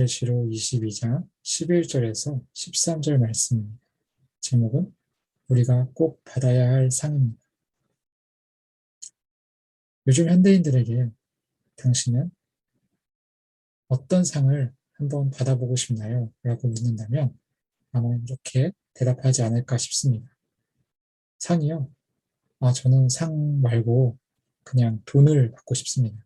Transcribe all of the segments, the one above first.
요한계시록 22장 11절에서 13절 말씀입니다. 제목은 우리가 꼭 받아야 할 상입니다. 요즘 현대인들에게 당신은 어떤 상을 한번 받아보고 싶나요? 라고 묻는다면 아마 이렇게 대답하지 않을까 싶습니다. 상이요? 아, 저는 상 말고 그냥 돈을 받고 싶습니다.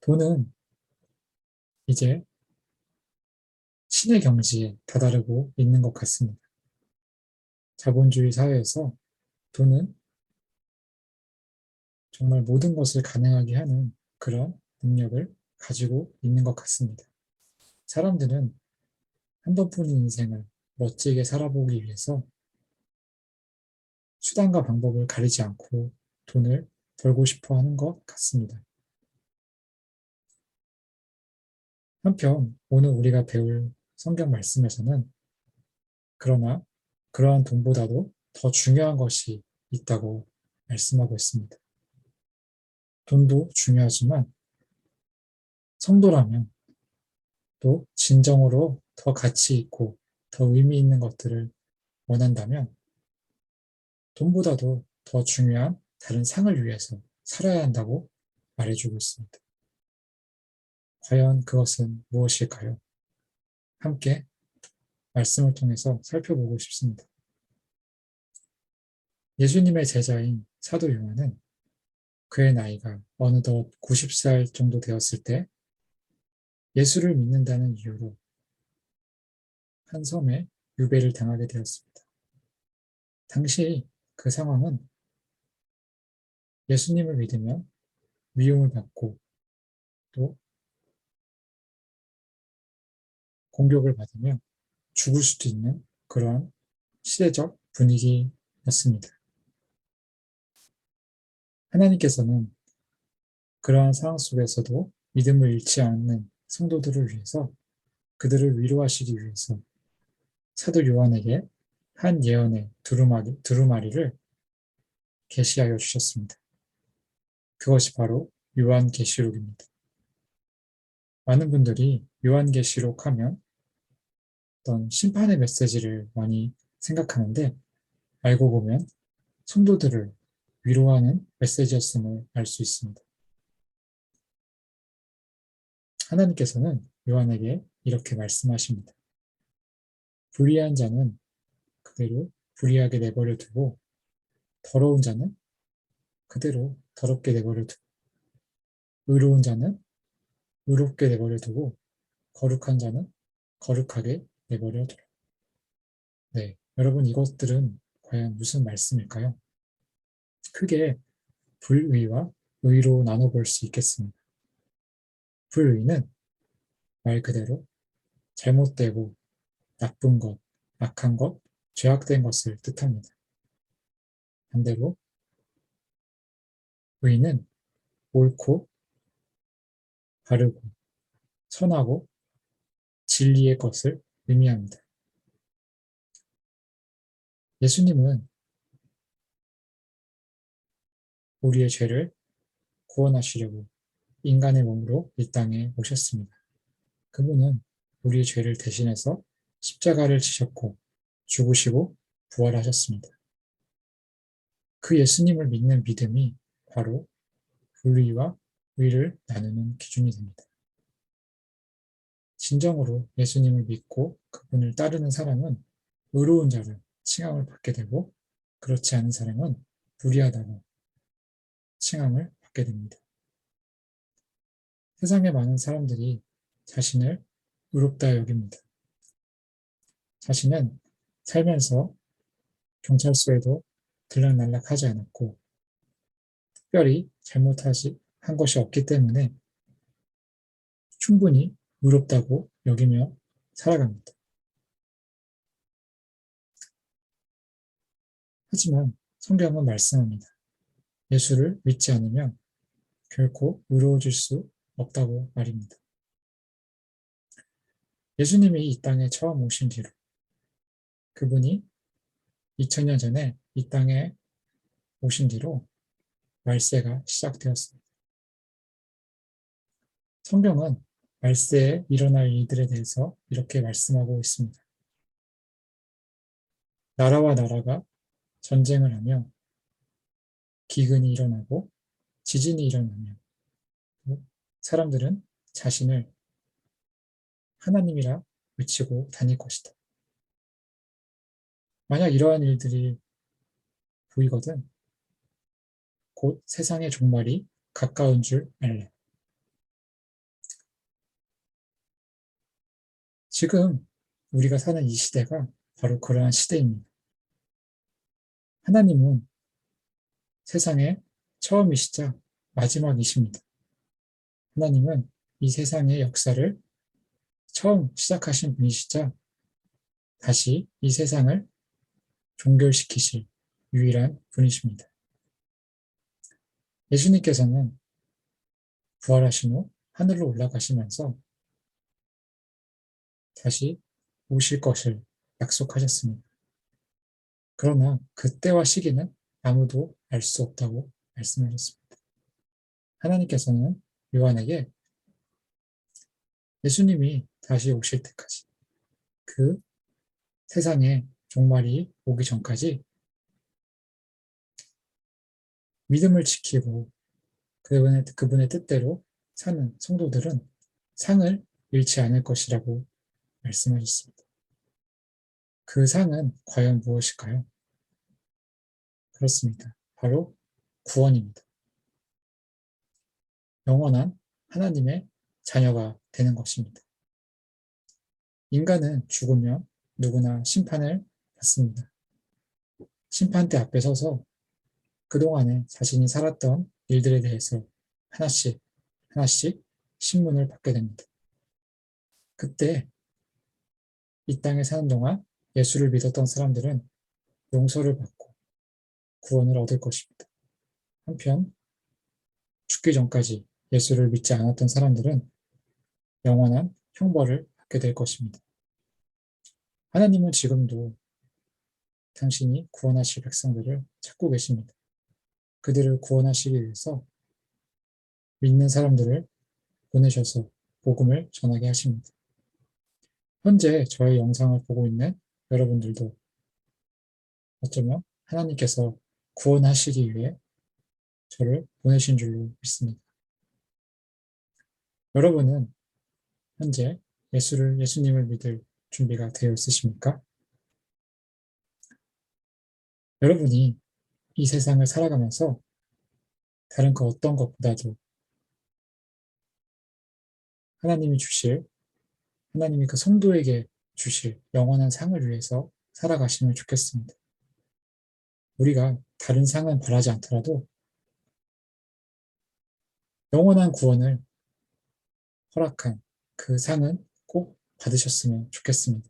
돈은 이제 신의 경지에 다다르고 있는 것 같습니다. 자본주의 사회에서 돈은 정말 모든 것을 가능하게 하는 그런 능력을 가지고 있는 것 같습니다. 사람들은 한 번뿐인 인생을 멋지게 살아보기 위해서 수단과 방법을 가리지 않고 돈을 벌고 싶어 하는 것 같습니다. 한편 오늘 우리가 배울 성경 말씀에서는 그러나 그러한 돈보다도 더 중요한 것이 있다고 말씀하고 있습니다. 돈도 중요하지만 성도라면 또 진정으로 더 가치 있고 더 의미 있는 것들을 원한다면 돈보다도 더 중요한 다른 상을 위해서 살아야 한다고 말해주고 있습니다. 과연 그것은 무엇일까요? 함께 말씀을 통해서 살펴보고 싶습니다. 예수님의 제자인 사도 요한은 그의 나이가 어느덧 90살 정도 되었을 때 예수를 믿는다는 이유로 한 섬에 유배를 당하게 되었습니다. 당시 그 상황은 예수님을 믿으면 미움을 받고 또 공격을 받으면 죽을 수도 있는 그러한 시대적 분위기였습니다. 하나님께서는 그러한 상황 속에서도 믿음을 잃지 않는 성도들을 위해서 그들을 위로하시기 위해서 사도 요한에게 한 예언의 두루마리, 두루마리를 계시하여 주셨습니다. 그것이 바로 요한계시록입니다. 많은 분들이 요한계시록 하면 어떤 심판의 메시지를 많이 생각하는데 알고 보면 성도들을 위로하는 메시지였음을 알 수 있습니다. 하나님께서는 요한에게 이렇게 말씀하십니다. 불의한 자는 그대로 불의하게 내버려 두고 더러운 자는 그대로 더럽게 내버려 두고 의로운 자는 의롭게 내버려 두고 거룩한 자는 거룩하게 내버려 두라. 네, 여러분 이것들은 과연 무슨 말씀일까요? 크게 불의와 의로 나눠볼 수 있겠습니다. 불의는 말 그대로 잘못되고 나쁜 것, 악한 것, 죄악된 것을 뜻합니다. 반대로 의는 옳고 바르고 선하고 진리의 것을 의미합니다. 예수님은 우리의 죄를 구원하시려고 인간의 몸으로 이 땅에 오셨습니다. 그분은 우리의 죄를 대신해서 십자가를 지셨고 죽으시고 부활하셨습니다. 그 예수님을 믿는 믿음이 바로 불의와 의를 나누는 기준이 됩니다. 진정으로 예수님을 믿고 그분을 따르는 사람은 의로운 자를 칭함을 받게 되고 그렇지 않은 사람은 불의하다고 칭함을 받게 됩니다. 세상에 많은 사람들이 자신을 의롭다 여깁니다. 자신은 살면서 경찰서에도 들락날락하지 않았고 특별히 잘못하지 한 것이 없기 때문에 충분히 의롭다고 여기며 살아갑니다. 하지만 성경은 말씀합니다. 예수를 믿지 않으면 결코 의로워질 수 없다고 말입니다. 예수님이 이 땅에 처음 오신 뒤로 그분이 2000년 전에 이 땅에 오신 뒤로 말세가 시작되었습니다. 성경은 말세에 일어날 일들에 대해서 이렇게 말씀하고 있습니다. 나라와 나라가 전쟁을 하며 기근이 일어나고 지진이 일어나며 사람들은 자신을 하나님이라 외치고 다닐 것이다. 만약 이러한 일들이 보이거든 곧 세상의 종말이 가까운 줄 알라. 지금 우리가 사는 이 시대가 바로 그러한 시대입니다. 하나님은 세상의 처음이시자 마지막이십니다. 하나님은 이 세상의 역사를 처음 시작하신 분이시자 다시 이 세상을 종결시키실 유일한 분이십니다. 예수님께서는 부활하신 후 하늘로 올라가시면서 다시 오실 것을 약속하셨습니다. 그러나 그때와 시기는 아무도 알 수 없다고 말씀하셨습니다. 하나님께서는 요한에게 예수님이 다시 오실 때까지 그 세상에 종말이 오기 전까지 믿음을 지키고 그분의, 그분의 뜻대로 사는 성도들은 상을 잃지 않을 것이라고 말씀하셨습니다. 그 상은 과연 무엇일까요? 그렇습니다. 바로 구원입니다. 영원한 하나님의 자녀가 되는 것입니다. 인간은 죽으면 누구나 심판을 받습니다. 심판대 앞에 서서 그동안에 자신이 살았던 일들에 대해서 하나씩, 하나씩 신문을 받게 됩니다. 그때 이 땅에 사는 동안 예수를 믿었던 사람들은 용서를 받고 구원을 얻을 것입니다. 한편 죽기 전까지 예수를 믿지 않았던 사람들은 영원한 형벌을 받게 될 것입니다. 하나님은 지금도 당신이 구원하실 백성들을 찾고 계십니다. 그들을 구원하시기 위해서 믿는 사람들을 보내셔서 복음을 전하게 하십니다. 현재 저의 영상을 보고 있는 여러분들도 어쩌면 하나님께서 구원하시기 위해 저를 보내신 줄로 믿습니다. 여러분은 현재 예수를, 예수님을 믿을 준비가 되어 있으십니까? 여러분이 이 세상을 살아가면서 다른 그 어떤 것보다도 하나님이 주실, 하나님이 그 성도에게 주실 영원한 상을 위해서 살아가시면 좋겠습니다. 우리가 다른 상은 바라지 않더라도 영원한 구원을 허락한 그 상은 꼭 받으셨으면 좋겠습니다.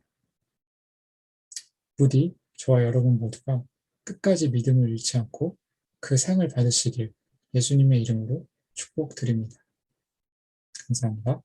부디 저와 여러분 모두가 끝까지 믿음을 잃지 않고 그 상을 받으시길 예수님의 이름으로 축복드립니다. 감사합니다.